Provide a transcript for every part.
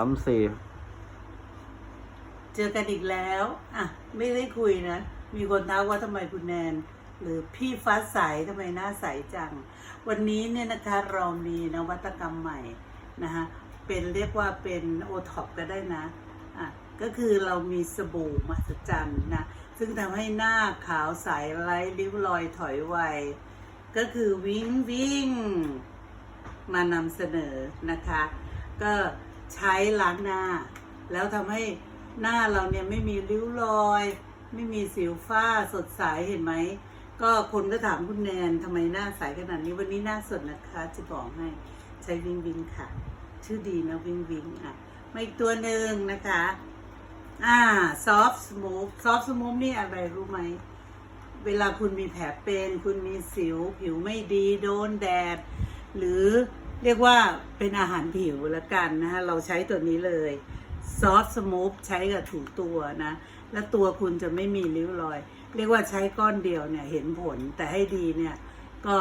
ามสี่เจอกันอีกแล้ว อะ ไม่ได้คุยนะ มีคนทักว่าทำไมคุณแนน หรือพี่ฟ้าใสทำไมหน้าใสจัง วันนี้เนี่ยนะคะเรามีนวัตกรรมใหม่นะคะเป็นเรียกว่าเป็นโอท็อปก็ได้นะ อะ ก็คือเรามีสบู่มหัศจรรย์นะ ซึ่งทำให้หน้าขาวใสไร้ริ้วรอยถอยไว ก็คือวิ่งวิ่งมานำเสนอนะคะ ก็ ใช้ล้างหน้า แล้วทำให้หน้าเราเนี่ยไม่มีริ้วรอย ไม่มีสิวฝ้าสดใสเห็นไหม ก็คนก็ถามคุณแนนทำไมหน้าใสขนาดนี้วันนี้หน้าสดนะคะ จะบอกให้ใช้วิงวิงค่ะ ชื่อดีนะวิงวิงอะมาอีกตัวหนึ่งนะคะ อ่าซอฟต์สมูทซอฟต์สมูทนี่อะไรรู้ไหม เวลาคุณมีแผลเป็น คุณมีสิว ผิวไม่ดีโดนแดด หรือ เรียกว่าเป็นอาหารผิวละกันนะฮะเราใช้ตัวนี้เลยซอฟต์สมูทใช้กับถูตัวนะ และตัวคุณจะไม่มีริ้วรอย เรียกว่าใช้ก้อนเดียวเนี่ยเห็นผลแต่ให้ดีเนี่ยก็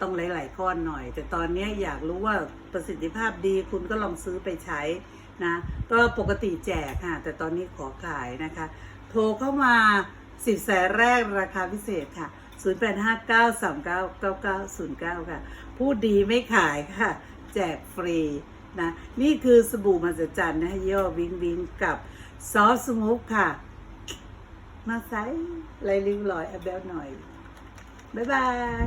ต้องหลาย ๆ ก้อนหน่อย แต่ตอนนี้อยากรู้ว่าประสิทธิภาพดีคุณก็ลองซื้อไปใช้นะ ก็ปกติแจกค่ะ แต่ตอนนี้ขอขายนะคะ โทรเข้ามาสิบแสนแรกราคาพิเศษค่ะ 0859399909 ค่ะ พูดดีไม่ขายค่ะ แจกฟรีนะนี่คือสบู่มหัศจรรย์นะย่อวิงวิงกับซอสสมูทค่ะ มาใส่ไรริ้วลอยแอบแบลหน่อย บ๊ายบาย